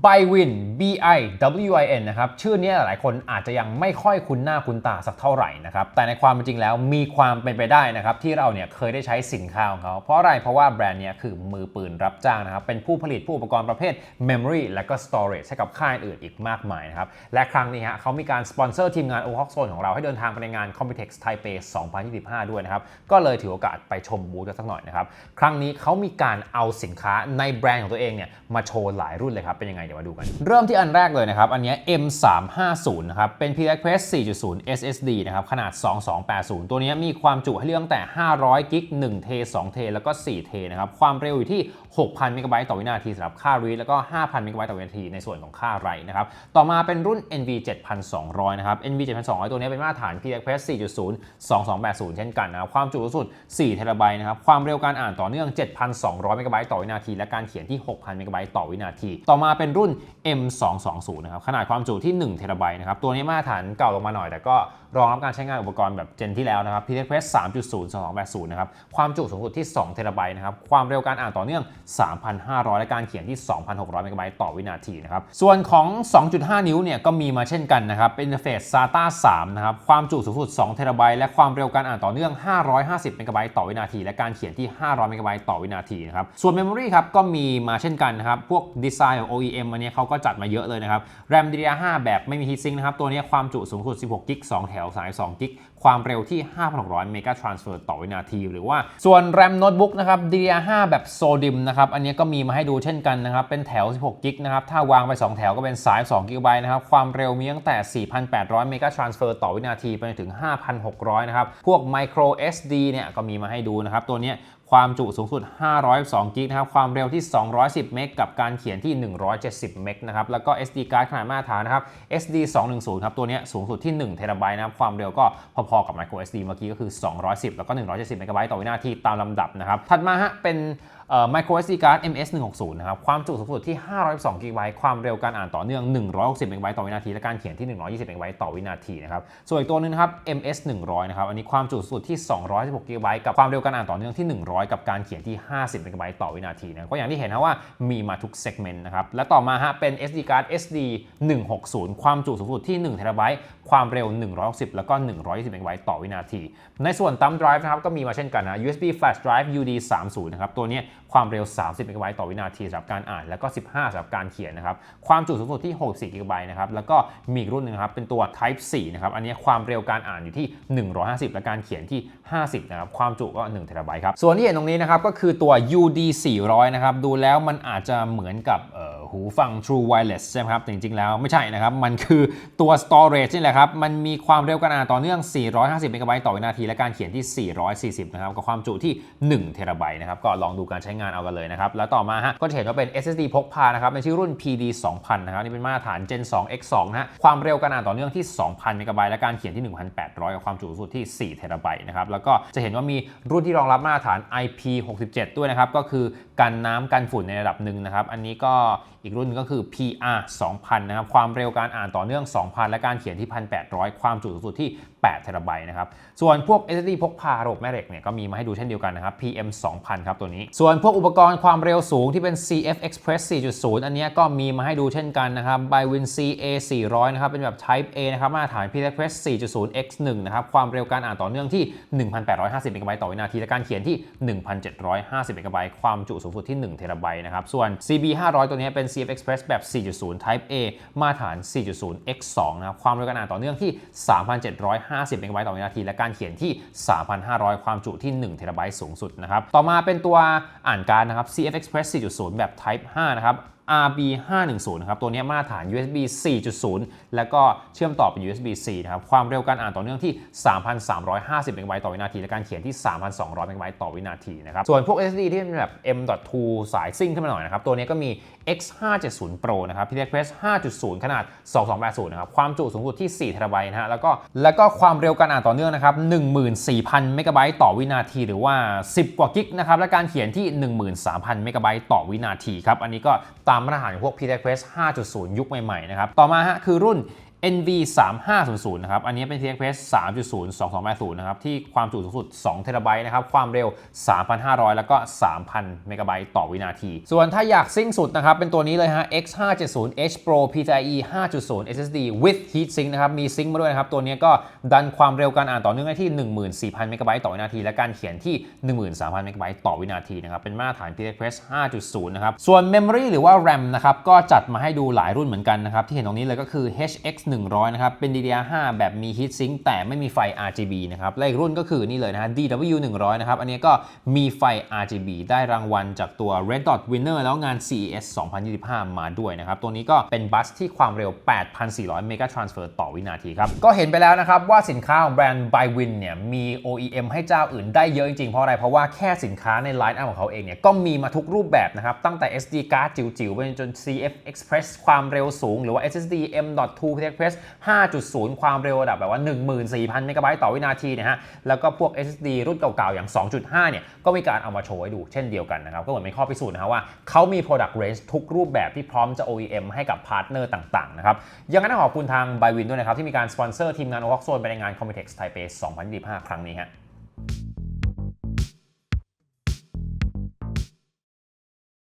Bywin B I W I N นะครับ ชื่อนี้หลายคนอาจจะยังไม่ค่อยคุ้นหน้าคุ้นตาสักเท่าไหร่นะครับ แต่ในความเป็นจริงแล้วมีความเป็นไปได้นะครับ ที่เราเนี่ยเคยได้ใช้สินค้าของเขา เพราะอะไร เพราะว่าแบรนด์เนี้ยคือมือปืนรับจ้างนะครับ เป็นผู้ผลิตผู้อุปกรณ์ประเภท Memory และก็ Storage ให้กับค่ายอื่นอีกมากมายนะครับ และครั้งนี้ฮะเขามีการสปอนเซอร์ทีมงาน o h o k Zone ของเราให้เดินทางไปในงาน Computex Taipei 2025 ด้วยนะครับ ก็เลยถือโอกาสไปชมบูธกันสักหน่อยนะครับ ครั้งนี้เขามีการเอาสินค้าในแบรนด์ของตัวเองเนี่ยมาโชว์หลายรุ่นเลยครับเป็นยังไงเดี๋ยวมาดูกันเริ่มที่อันแรกเลยนะครับ อันนี้ M350 นะครับ เป็น PCI Express 4.0 SSD นะครับ ขนาด 2280 ตัวนี้มีความจุให้เลือกตั้งแต่ 500 กิก 1 เท 2 เท แล้วก็ 4 เทนะครับ ความเร็วอยู่ที่ 6,000 เมกะไบต์ต่อวินาทีสำหรับค่า read แล้วก็ 5,000 เมกะไบต์ต่อวินาทีในส่วนของค่า write นะครับ ต่อมาเป็นรุ่น NV 7200 นะครับ NV 7200 ตัวนี้เป็นมาตรฐาน PCI Express 4.0 2280 เช่นกันนะครับ ความจุสูงสุด 4 เทราไบต์นะครับ ความเร็วการอ่านต่อเนื่อง 7,200 เมกะไบต์ต่อวินาที และการเขียนที่ 6,000 เมกะไบต์ต่อวินาที ต่อมาเป็นรุ่น220 นะครับ ขนาดความจุที่1เทราไบต์นะครับ ตัวนี้มาตรฐานเก่าลงมาหน่อย แต่ก็ รองรับการใช้งานอุปกรณ์แบบเจนที่แล้วนะครับ PCI Express 3.0 2280 นะครับ ความจุสูงสุดที่ 2 เทราไบต์นะครับ ความเร็วการอ่านต่อเนื่อง 3,500 และการเขียนที่ 2,600 เมกะไบต์ต่อวินาทีนะครับ ส่วนของ 2.5 นิ้วเนี่ยก็มีมาเช่นกันนะครับ เป็น Interface SATA 3 นะครับ ความจุสูงสุด 2 เทราไบต์และความเร็วการอ่านต่อเนื่อง 550 เมกะไบต์ต่อวินาที และการเขียนที่ 500 เมกะไบต์ต่อวินาทีนะครับ ส่วน Memory ครับก็มีมาเช่นกันนะครับ พวกดีไซน์ของ OEM อันนี้เขาก็จัดมาเยอะเลยนะครับ RAM DDR5 แบบไม่มี heatsink นะครับ ตัวนี้ความจุสูงสุด 16กิก2แถว32 กิก ความเร็วที่ 5,600 เมกะทรานสเฟอร์ต่อวินาที หรือว่าส่วน RAM Notebook นะครับ DDR5 แบบโซดิมนะครับ อันนี้ก็มีมาให้ดูเช่นกันนะครับ เป็นแถว 16 กิกนะครับ ถ้าวางไป 2 แถวก็เป็นสาย2 g b นะครับ ความเร็วมีตั้งแต่ 4,800 เมกะทรานสเฟอร์ต่อวินาทีไปถึง 5,600 นะครับ พวก Micro SD เนี่ยก็มีมาให้ดูนะครับ ตัวนี้ความจุสูงสุด512กิกนะครับ ความเร็วที่ 210 เมกกับการเขียนที่ 170 เมกนะครับ แล้วก็ SD card ขนาดมาตรฐานนะครับ SD 210ครับ ตัวนี้สูงสุดที่1เทราไบต์นะครับ ความเร็วก็พอๆกับ Micro SD เมื่อกี้ก็คือ 210 แล้วก็ 170 เมกะไบต์ต่อวินาทีตามลำดับนะครับ ถัดมาฮะ เป็น micro SD card MS 160นะครับ ความจุสูงสุดที่512 GB ความเร็วการอ่านต่อเนื่อง 160 MB ต่อวินาที และการเขียนที่ 120 MB ต่อวินาทีนะครับ ส่วนอีกตัวนึงนะครับ MS 100นะครับ อันนี้ความจุสูงสุดที่ 216 GB กับความเร็วการอ่านต่อเนื่องที่100 กับการเขียนที่ 50 MB ต่อวินาทีนะก็อย่างที่เห็นนะว่ามีมาทุก segment นะครับและต่อมาฮะเป็น SD card SD 160 ความจุสูงสุดที่1 TB ความเร็ว 160 แล้วก็ 120 MB ต่อวินาที ในส่วน thumb drive นะครับก็มีมาเช่นกันนะ USB flash drive UD 30นะครับตัวนี้ความเร็ว 30เมกะไบต์ต่อวินาทีสำหรับการอ่าน แล้วก็ 15สำหรับการเขียนนะครับความจุสูงสุดที่64กิกะไบต์นะครับแล้วก็มีรุ่นหนึงครับเป็นตัว Type 4นะครับอันนี้ความเร็วการอ่านอยู่ที่ 150 และการเขียนที่ 50นะครับความจุก็1เทราไบต์ครับส่วนที่เห็นตรงนี้นะครับก็คือตัว UD 400นะครับดูแล้วมันอาจจะเหมือนกับ หูฟัง True Wireless ใช่ไหมครับแต่จริงๆ แล้วไม่ใช่นะครับ มันคือตัว storage นี่แหละครับ มันมีความเร็วการอ่านต่อเนื่อง 450 เมกะไบต์ต่อวินาที และการเขียนที่ 440 นะครับ กับความจุที่ 1 เทราไบต์นะครับ ก็ลองดูการใช้งานเอากันเลยนะครับ แล้วต่อมาฮะ ก็จะเห็นว่าเป็น SSD พกพานะครับ ในชื่อรุ่น PD 2000 นะครับ นี่เป็นมาตรฐาน Gen 2 X 2 นะฮะ ความเร็วการอ่านต่อเนื่องที่ 2,000 เมกะไบต์และการเขียนที่ 1,800 กับความจุสูงสุดที่ 4 เทราไบต์นะครับ แล้วก็จะเห็นว่ามีรุ่นที่รองรับมาตรฐาน IP67 ด้วยนะครับ ก็คือกันน้ำกันฝุ่นในระดับหนึ่งนะครับ อันนี้ก็อีกรุ่นก็คือ PR 2000 นะครับ ความเร็วการอ่านต่อเนื่อง 2,000 และการเขียนที่ 1,800 ความจุสูงสุดที่ 8 เทราไบต์นะครับ ส่วนพวก SSD พกพาระบบแม่เหล็กเนี่ยก็มีมาให้ดูเช่นเดียวกันนะครับ PM 2000 ครับตัวนี้ ส่วนพวกอุปกรณ์ความเร็วสูงที่เป็น CF Express 4.0 อันนี้ก็มีมาให้ดูเช่นกันนะครับ Bywin CA 400 นะครับ เป็นแบบ Type A นะครับ มาตรฐาน PCI Express 4.0 X1 นะครับ ความเร็วการอ่านต่อเนื่องที่ 1,850เมกะไบต์ต่อวินาทีและการเขียนที่ 1,750เมกะไบต์ความจุสูงสุดที่1เทราไบต์นะครับ ส่วน CB 500 ตัวนี้เป็น CF Express แบบ 4.0 Type A มาตรฐาน 4.0 X2 นะครับความเร็วการอ่านต่อเนื่องที่ 3,750เมกะไบต์ต่อวินาที และการเขียนที่ 3,500 ความจุที่1เทราไบต์สูงสุดนะครับ ต่อมาเป็นตัวอ่านการดนะครับ CF Express 4.0 แบบ Type 5 นะครับ RB 510นะครับตัวนี้มาตรฐาน USB 4.0 แล้วก็เชื่อมต่อเป็น USB C นะครับความเร็วการอ่านต่อเนื่องที่ 3,350เมกะไบต์ต่อวินาทีและการเขียนที่ 3,200เมกะไบต์ต่อวินาทีนะครับส่วนพวก SSD ที่เป็นแบบ M.2 สายซิ่งขึ้นมาหน่อยนะครับตัวนี้ก็มี X570 Pro นะครับ PCIe 5.0 ขนาด 2280 นะครับ ความจุสูงสุดที่ 4 เทราไบต์นะฮะ แล้วก็ แล้วก็ความเร็วการอ่านต่อเนื่องนะครับ 14,000 เมกะไบต์ต่อวินาที หรือว่า 10 กว่ากิกนะครับ และการเขียนที่ 13,000 เมกะไบต์ต่อวินาทีครับ อันนี้ก็ตามมาตรฐานของพวก p t e c h Quest 5.0 ยุคใหม่ๆนะครับ ต่อมาฮะคือรุ่น NV 3500นะครับ อันนี้เป็น TXPS 3.0 2280นะครับ ที่ความจุสูงสุด2เทราไบต์นะครับ ความเร็ว 3,500 แล้วก็ 3,000 เมกะไบต์ต่อวินาที ส่วนถ้าอยากซิ่งสุดนะครับ เป็นตัวนี้เลยฮะ X570H Pro PCIe 5.0 SSD with heatsink นะครับ มีซิงค์มาด้วยนะครับ ตัวนี้ก็ดันความเร็วการอ่านต่อเนื่องได้ที่ 14,000 เมกะไบต์ต่อวินาที และการเขียนที่ 13,000 เมกะไบต์ต่อวินาทีนะครับ เป็นมาตรฐาน PCIe 5.0 นะครับ ส่วน Memory หรือว่า RAM นะครับ ก็จัดมาให้ดูหลายรุ่นเหมือนกันนะครับ ที่เห็นตรงนี้เลยก็คือ HX1 100 นะครับ เป็น DDR5 แบบมี heatsink แต่ไม่มีไฟ RGB นะครับ และอีกรุ่นก็คือนี่เลยนะฮะ DW 100 นะครับ อันนี้ก็มีไฟ RGB ได้รางวัลจากตัว Red Dot Winner แล้วงาน CES 2025 มาด้วยนะครับ ตัวนี้ก็เป็นบัสที่ความเร็ว 8,400 Mega Transfer ต่อวินาทีครับ ก็เห็นไปแล้วนะครับว่าสินค้าของแบรนด์ Bywin เนี่ยมี OEM ให้เจ้าอื่นได้เยอะจริงๆ เพราะอะไร เพราะว่าแค่สินค้าในไลน์อัพของเขาเองเนี่ยก็มีมาทุกรูปแบบนะครับตั้งแต่ SD card จิ๋วๆไปจน CF Express ความเร็วสูงหรือว่า SSD M.2 Express 5.0 ความเร็วระดับแบบว่า 14,000 เมกะไบต์ต่อวินาทีนะฮะ แล้วก็พวก SSD รุ่นเก่าๆ อย่าง 2.5 เนี่ย ก็มีการเอามาโชว์ให้ดูเช่นเดียวกันนะครับ ก็เหมือนเป็นข้อพิสูจน์นะครับว่าเขามี product range ทุกรูปแบบที่พร้อมจะ OEM ให้กับพาร์ทเนอร์ต่างๆ นะครับ ยังไงต้องขอบคุณทาง Bywin ด้วยนะครับที่มีการสปอนเซอร์ทีมงาน o อ o กโซนไปในงาน Computex Taipei 2025 ครั้งนี้ฮะ